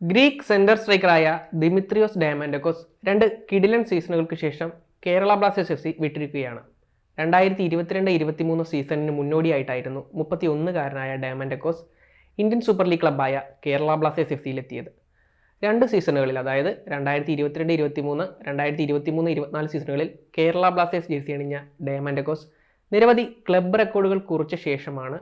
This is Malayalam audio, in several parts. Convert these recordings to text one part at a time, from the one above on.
ഗ്രീക്ക് സെന്റർ സ്ട്രൈക്കറായ ദിമിത്രിയോസ് ഡയമൻഡക്കോസ് രണ്ട് കിഡിലൻ സീസണുകൾക്ക് ശേഷം കേരള ബ്ലാസ്റ്റേഴ്സ് എഫ് സി വിട്ടിരിക്കുകയാണ്. രണ്ടായിരത്തി ഇരുപത്തിരണ്ട് ഇരുപത്തിമൂന്ന് സീസണിന് മുന്നോടിയായിട്ടായിരുന്നു മുപ്പത്തി ഒന്നുകാരനായ ഡയമൻഡക്കോസ് ഇന്ത്യൻ സൂപ്പർ ലീഗ് ക്ലബ്ബായ കേരള ബ്ലാസ്റ്റേഴ്സ് എഫ് സിയിലെത്തിയത് രണ്ട് സീസണുകളിൽ അതായത് രണ്ടായിരത്തി ഇരുപത്തിരണ്ട് ഇരുപത്തിമൂന്ന് രണ്ടായിരത്തി ഇരുപത്തിമൂന്ന് ഇരുപത്തിനാല് സീസണുകളിൽ കേരള ബ്ലാസ്റ്റേഴ്സ് ജേഴ്സി അണിഞ്ഞ ഡയമൻഡക്കോസ് നിരവധി ക്ലബ്ബ് റെക്കോർഡുകൾ കുറിച്ച ശേഷമാണ്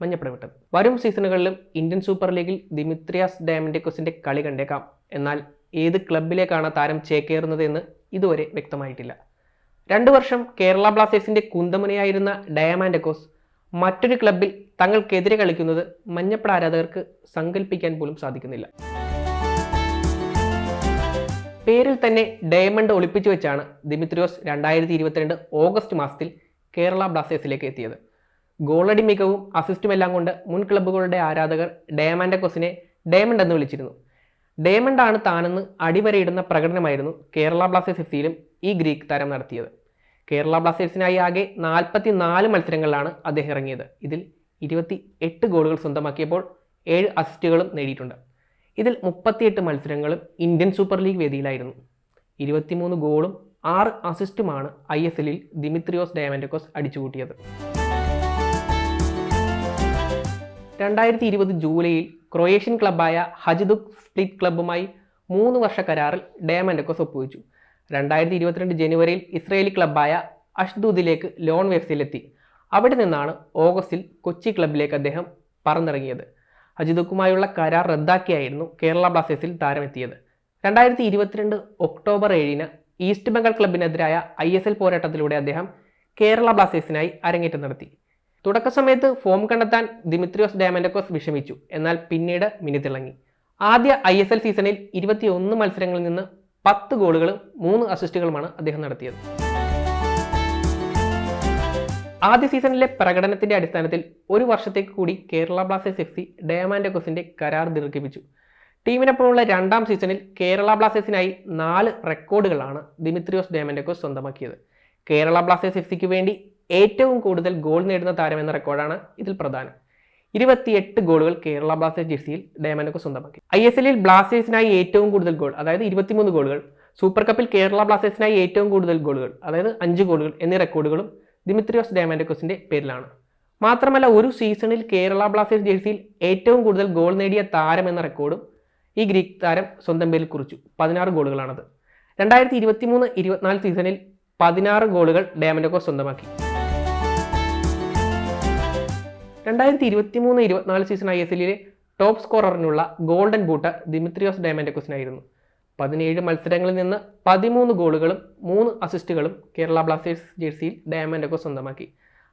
മഞ്ഞപ്പട വിട്ടത് വരും സീസണുകളിലും ഇന്ത്യൻ സൂപ്പർ ലീഗിൽ ദിമിത്രിയാസ് ഡയമൻഡക്കോസിന്റെ കളി കണ്ടേക്കാം. എന്നാൽ ഏത് ക്ലബിലേക്കാണ് താരം ചേക്കേറുന്നത് എന്ന് ഇതുവരെ വ്യക്തമായിട്ടില്ല. രണ്ടു വർഷം കേരള ബ്ലാസ്റ്റേഴ്സിന്റെ കുന്തമുനയായിരുന്ന ഡയാമാൻഡക്കോസ് മറ്റൊരു ക്ലബിൽ തങ്ങൾക്കെതിരെ കളിക്കുന്നത് മഞ്ഞപ്പട ആരാധകർക്ക് സങ്കല്പിക്കാൻ പോലും സാധിക്കുന്നില്ല. പേരിൽ തന്നെ ഡയമണ്ട് ഒളിപ്പിച്ചു വെച്ചാണ് ദിമിത്രിയോസ് രണ്ടായിരത്തി ഇരുപത്തിരണ്ട് ഓഗസ്റ്റ് മാസത്തിൽ കേരള ബ്ലാസ്റ്റേഴ്സിലേക്ക് എത്തിയത്. ഗോളടി മികവും അസിസ്റ്റും എല്ലാം കൊണ്ട് മുൻ ക്ലബ്ബുകളുടെ ആരാധകർ ഡേമാൻഡക്കോസിനെ ഡേമണ്ട് എന്ന് വിളിച്ചിരുന്നു. ഡേമണ്ടാണ് താനെന്ന് അടിവരയിടുന്ന പ്രകടനമായിരുന്നു കേരള ബ്ലാസ്റ്റേഴ്സ് എഫ് സിയിലും ഈ ഗ്രീക്ക് താരം നടത്തിയത്. കേരള ബ്ലാസ്റ്റേഴ്സിനായി ആകെ നാൽപ്പത്തി നാല് മത്സരങ്ങളിലാണ് അദ്ദേഹം ഇറങ്ങിയത്. ഇതിൽ ഇരുപത്തി എട്ട് ഗോളുകൾ സ്വന്തമാക്കിയപ്പോൾ ഏഴ് അസിസ്റ്റുകളും നേടിയിട്ടുണ്ട്. ഇതിൽ മുപ്പത്തിയെട്ട് മത്സരങ്ങളും ഇന്ത്യൻ സൂപ്പർ ലീഗ് വേദിയിലായിരുന്നു. ഇരുപത്തിമൂന്ന് ഗോളും ആറ് അസിസ്റ്റുമാണ് ഐ എസ് എല്ലിൽ ദിമിത്രിയോസ് ഡയമൻഡക്കോസ് അടിച്ചുകൂട്ടിയത്. രണ്ടായിരത്തി ഇരുപത് ജൂലൈയിൽ ക്രൊയേഷ്യൻ ക്ലബ്ബായ ഹജിദുക് സ്പ്ലിറ്റ് ക്ലബ്ബുമായി മൂന്ന് വർഷ കരാറിൽ ഡയമൻഡക്കോസ് ഒപ്പുവെച്ചു. രണ്ടായിരത്തി ഇരുപത്തിരണ്ട് ജനുവരിയിൽ ഇസ്രയേലി ക്ലബ്ബായ അഷ്ദൂദിലേക്ക് ലോൺ വേവ്സിലെത്തി അവിടെ നിന്നാണ് ഓഗസ്റ്റിൽ കൊച്ചി ക്ലബിലേക്ക് അദ്ദേഹം പറന്നിറങ്ങിയത്. അജിതുക്കുമായുള്ള കരാർ റദ്ദാക്കിയായിരുന്നു കേരള ബ്ലാസ്റ്റേഴ്സിൽ താരമെത്തിയത്. രണ്ടായിരത്തി ഇരുപത്തിരണ്ട് ഒക്ടോബർ ഏഴിന് ഈസ്റ്റ് ബംഗാൾ ക്ലബിനെതിരായ ഐ എസ് എൽ പോരാട്ടത്തിലൂടെ അദ്ദേഹം കേരള ബ്ലാസ്റ്റേഴ്സിനായി അരങ്ങേറ്റം നടത്തി. തുടക്ക സമയത്ത് ഫോം കണ്ടെത്താൻ ദിമിത്രിയോസ് ഡയമൻഡക്കോസ് വിഷമിച്ചു. എന്നാൽ പിന്നീട് മിനിത്തിളങ്ങി ആദ്യ ഐ എസ് എൽ സീസണിൽ ഇരുപത്തിയൊന്ന് മത്സരങ്ങളിൽ നിന്ന് പത്ത് ഗോളുകളും മൂന്ന് അസിസ്റ്റുകളുമാണ് അദ്ദേഹം നടത്തിയത്. ആദ്യ സീസണിലെ പ്രകടനത്തിന്റെ അടിസ്ഥാനത്തിൽ ഒരു വർഷത്തേക്ക് കൂടി കേരള ബ്ലാസ്റ്റേഴ്സ് എഫ് സി ഡയമാൻഡക്കോസിന്റെ കരാർ ദീർഘിപ്പിച്ചു. ടീമിനൊപ്പമുള്ള രണ്ടാം സീസണിൽ കേരള ബ്ലാസ്റ്റേഴ്സിനായി നാല് റെക്കോർഡുകളാണ് ദിമിത്രിയോസ് ഡയമൻഡക്കോസ് സ്വന്തമാക്കിയത്. കേരള ബ്ലാസ്റ്റേഴ്സ് എഫ് സിക്ക് വേണ്ടി ഏറ്റവും കൂടുതൽ ഗോൾ നേടുന്ന താരം എന്ന റെക്കോർഡാണ് ഇതിൽ പ്രധാനം. ഇരുപത്തിയെട്ട് ഗോളുകൾ കേരള ബ്ലാസ്റ്റേഴ്സ് ജേഴ്സിയിൽ ഡയമനൊക്കെ സ്വന്തമാക്കി. ഐ എസ് എല്ലിൽ ബ്ലാസ്റ്റേഴ്സിനായി ഏറ്റവും കൂടുതൽ ഗോൾ അതായത് ഇരുപത്തിമൂന്ന് ഗോളുകൾ സൂപ്പർ കപ്പിൽ കേരള ബ്ലാസ്റ്റേഴ്സിനായി ഏറ്റവും കൂടുതൽ ഗോളുകൾ അതായത് അഞ്ച് ഗോളുകൾ എന്നീ റെക്കോർഡുകളും ദിമിത്രിയോസ് ഡയമൻഡക്കോസിന്റെ പേരിലാണ്. മാത്രമല്ല ഒരു സീസണിൽ കേരള ബ്ലാസ്റ്റേഴ്സ് ജേഴ്സിയിൽ ഏറ്റവും കൂടുതൽ ഗോൾ നേടിയ താരം എന്ന റെക്കോർഡും ഈ ഗ്രീക്ക് താരം സ്വന്തം പേരിൽ കുറിച്ചു. പതിനാറ് ഗോളുകളാണത്. രണ്ടായിരത്തി ഇരുപത്തി മൂന്ന് ഇരുപത്തിനാല് സീസണിൽ പതിനാറ് ഗോളുകൾ ഡയമൻഡക്കോസ് സ്വന്തമാക്കി. രണ്ടായിരത്തി ഇരുപത്തി മൂന്ന് ഇരുപത്തിനാല് സീസൺ ഐ എസ് എല്ലിലെ ടോപ്പ് സ്കോററിനുള്ള ഗോൾഡൻ ബൂട്ട് ദിമിത്രിയോസ് ഡയമൻഡക്കോസിനായിരുന്നു പതിനേഴ് മത്സരങ്ങളിൽ നിന്ന് പതിമൂന്ന് ഗോളുകളും മൂന്ന് അസിസ്റ്റുകളും കേരള ബ്ലാസ്റ്റേഴ്സ് ജേഴ്സിയിൽ ഡയമൻഡക്കോസ് സ്വന്തമാക്കി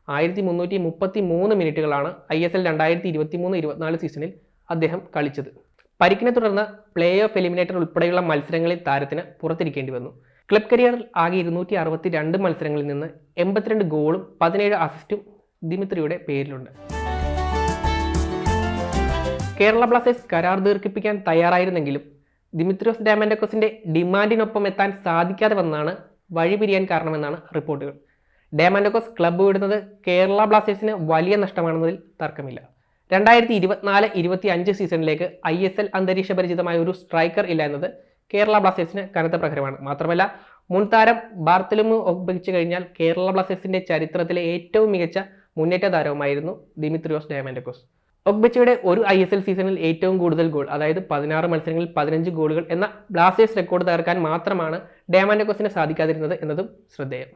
ആയിരത്തി മുന്നൂറ്റി മുപ്പത്തി മൂന്ന് മിനിറ്റുകളാണ് ഐ എസ് എൽ രണ്ടായിരത്തി ഇരുപത്തി മൂന്ന് ഇരുപത്തിനാല് സീസണിൽ അദ്ദേഹം കളിച്ചത്. പരിക്കിനെ തുടർന്ന് പ്ലേ ഓഫ് എലിമിനേറ്റർ ഉൾപ്പെടെയുള്ള മത്സരങ്ങളിൽ താരത്തിന് പുറത്തിരിക്കേണ്ടി വന്നു. ക്ലബ് കരിയറിൽ ആകെ ഇരുന്നൂറ്റി അറുപത്തി രണ്ട് മത്സരങ്ങളിൽ നിന്ന് എൺപത്തിരണ്ട് ഗോളും പതിനേഴ് അസിസ്റ്റും ദിമിത്രിയുടെ പേരിലുണ്ട്. കേരള ബ്ലാസ്റ്റേഴ്സ് കരാർ ദീർഘിപ്പിക്കാൻ തയ്യാറായിരുന്നെങ്കിലും ദിമിത്രിയോസ് ഡാമൻഡക്കോസിന്റെ ഡിമാൻഡിനൊപ്പം എത്താൻ സാധിക്കാതെ വന്നാണ് വഴിപിരിയാൻ കാരണമെന്നാണ് റിപ്പോർട്ടുകൾ. ഡാമൻഡക്കോസ് ക്ലബ്ബ് വിടുന്നത് കേരള ബ്ലാസ്റ്റേഴ്സിന് വലിയ നഷ്ടമാണെന്നതിൽ തർക്കമില്ല. രണ്ടായിരത്തി ഇരുപത്തിനാല് ഇരുപത്തി അഞ്ച് സീസണിലേക്ക് ഐ എസ് എൽ അന്തരീക്ഷ പരിചിതമായ ഒരു സ്ട്രൈക്കർ ഇല്ല എന്നത് കേരള ബ്ലാസ്റ്റേഴ്സിന് കനത്ത പ്രഹരമാണ്. മാത്രമല്ല മുൻ താരം ബാർത്തലമു ഒബ്ബിച്ചു കഴിഞ്ഞാൽ കേരള ബ്ലാസ്റ്റേഴ്സിന്റെ ചരിത്രത്തിലെ ഏറ്റവും മികച്ച മുന്നേറ്റ താരവുമായിരുന്നു ദിമിത്രിയോസ് ഡയമൻഡക്കോസ് ഒഗ്ബച്ചയുടെ ഒരു ഐ എസ് എൽ സീസണിൽ ഏറ്റവും കൂടുതൽ ഗോൾ അതായത് പതിനാറ് മത്സരങ്ങളിൽ പതിനഞ്ച് ഗോളുകൾ എന്ന ബ്ലാസ്റ്റേഴ്സ് റെക്കോർഡ് തകർക്കാൻ മാത്രമാണ് ഡയമൻഡക്കോസിന് സാധിക്കാതിരുന്നത് എന്നതും ശ്രദ്ധേയം.